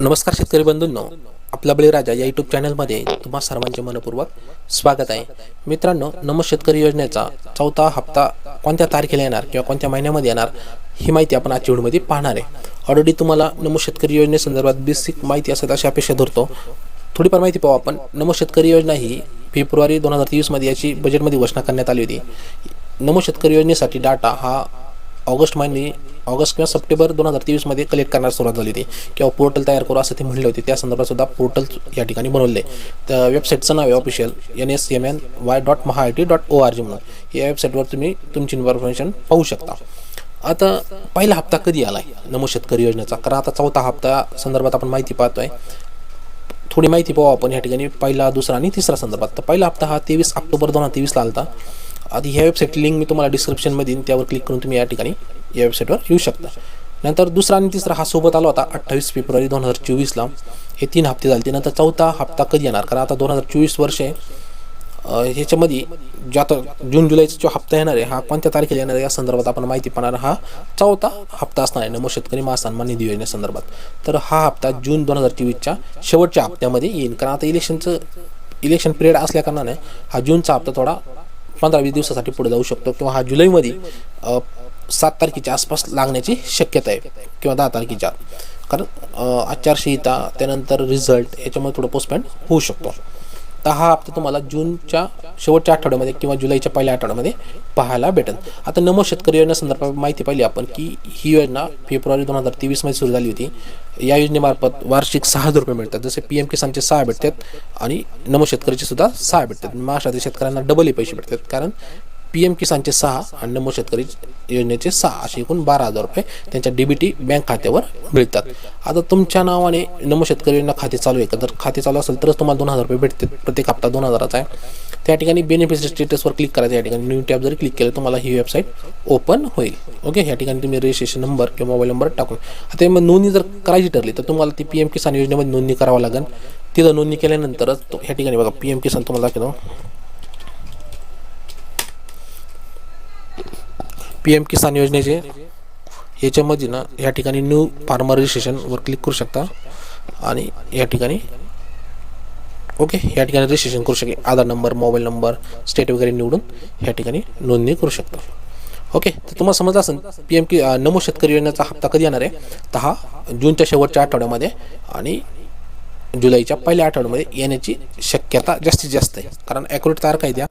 नमस्कार शेतकरी बंधूंनो आपला बळीराजा या युट्यूब चॅनलमध्ये तुम्हा सर्वांचे मनपूर्वक स्वागत आहे. मित्रांनो नम शेतकरी योजनेचा चौथा हप्ता कोणत्या तारखेला येणार किंवा कोणत्या महिन्यामध्ये येणार ही माहिती आपण आजच्या व्हिडिओमध्ये पाहणार आहे. ऑलरेडी तुम्हाला नमो शेतकरी योजनेसंदर्भात बेसिक माहिती असेल अशी अपेक्षा धरतो. थोडीफार माहिती पाहू आपण. नमो शेतकरी योजना ही फेब्रुवारी दोन हजार तेवीसमध्ये याची बजेटमध्ये घोषणा करण्यात आली होती. नमो शेतकरी योजनेसाठी डाटा हा ऑगस्ट महिने ऑगस्ट किंवा सप्टेंबर दोन हजार तेवीसमध्ये कलेक्ट करण्यास सुरुवात झाली होती. किंवा पोर्टल तयार करू असं ते म्हणले होते. त्या संदर्भात सुद्धा पोर्टल या ठिकाणी बनवले. तर वेबसाईटचं नाव आहे official N S M N Y dot Maha I T dot O R G म्हणून. या वेबसाईटवर तुम्ही तुमची इन्फॉर्मेशन पाहू शकता. आता पहिला हप्ता कधी आला आहे नमो शेतकरी योजनेचा. कारण आता चौथा हप्ता संदर्भात आपण माहिती पाहतो आहे थोडी माहिती पाहू आपण या ठिकाणी. पहिला दुसरा आणि तिसरा संदर्भात. तर पहिला हप्ता हा तेवीस ऑक्टोबर दोन हजार तेवीसला आला होता आधी ह्या वेबसाईट लिंक मी तुम्हाला डिस्क्रिप्शनमध्ये देईन. त्यावर क्लिक करून तुम्ही या ठिकाणी या वेबसाईटवर येऊ शकता. नंतर दुसरा आणि तिसरा हा सोबत आला होता अठ्ठावीस फेब्रुवारी दोन हजार चोवीसला हे तीन हप्ते झाले. नंतर चौथा हप्ता कधी येणार? कारण आता दोन हजार चोवीस वर्ष आहे. ह्याच्यामध्ये जो आता जून जुलैचा जो हप्ता येणार आहे हा कोणत्या तारखेला येणार आहे या संदर्भात आपण माहिती पाहणार हा चौथा हप्ता असणार आहे. नमो शेतकरी महासन्मान निधी योजनेसंदर्भात तर हा हप्ता जून दोन हजार चोवीसच्या शेवटच्या हप्त्यामध्ये येईल कारण आता इलेक्शनचं इलेक्शन पिरियड असल्याकारणाने हा जूनचा हप्ता थोडा पंधरा वीस दिवसासाठी पुढे जाऊ शकतो. किंवा हा जुलैमध्ये सात तारखेच्या आसपास लागण्याची शक्यता आहे किंवा दहा तारखेच्या. कारण आचारसंहिता त्यानंतर रिझल्ट याच्यामुळे थोडं पोस्टपेंड होऊ शकतो. तर हा हप्ता तुम्हाला जूनच्या शेवटच्या आठवड्यामध्ये किंवा जुलैच्या पहिल्या आठवड्यामध्ये पाहायला भेटेल. आता नमो शेतकरी योजनेसंदर्भात माहिती पाहिली आपण की ही योजना फेब्रुवारी दोन हजार तेवीसमध्ये सुरू झाली होती. या योजनेमार्फत वार्षिक सहा हजार रुपये मिळतात. जसे पी एम किसानचे सहा भेटतात आणि नमो शेतकरीचे सुद्धा सहा भेटतात. महाराष्ट्रातील शेतकऱ्यांना डबल पैसे भेटतात. कारण पी एम किसानचे सहा आणि नमो शेतकरी योजनेचे सहा असे एकूण बारा हजार रुपये त्यांच्या डीबीटी बँक खात्यावर मिळतात. आता तुमच्या नावाने नमो शेतकरी योजना खाते चालू आहे का? जर खाते चालू असेल तरच तुम्हाला दोन हजार रुपये भेटते प्रत्येक हप्ता दोन हजाराचा आहे. त्या ठिकाणी बेनिफिट स्टेटसवर क्लिक करायचं या ठिकाणी न्यू टॅब जर क्लिक केलं तुम्हाला ही वेबसाईट ओपन होईल. ओके या ठिकाणी तुम्ही रजिस्ट्रेशन नंबर किंवा मोबाईल नंबर टाकून. आता मग नोंदणी जर करायची ठरली तर तुम्हाला ती पी एम किसान योजनेमध्ये नोंदणी करावं लागेल. तिथं नोंदणी केल्यानंतरच तो ह्या ठिकाणी बघा पी एम किसान तुम्हाला दाखवतो. पी एम किसान योजनेचे याच्यामध्ये ना या ठिकाणी न्यू फार्मर रजिस्ट्रेशनवर क्लिक करू शकता. आणि या ठिकाणी ओके या ठिकाणी रजिस्ट्रेशन करू शकेल. Aadhaar number mobile number state वगैरे निवडून या ठिकाणी नोंदणी करू शकता. ओके तर तुम्हाला समजलं असेल पी एम की नमो शेतकरी योजनेचा हप्ता कधी येणार आहे? तर हा जूनच्या शेवटच्या आठवड्यामध्ये आणि जुलैच्या पहिल्या आठवड्यामध्ये येण्याची शक्यता जास्तीत जास्त आहे. कारण ॲक्युरेट तारखा आहे द्या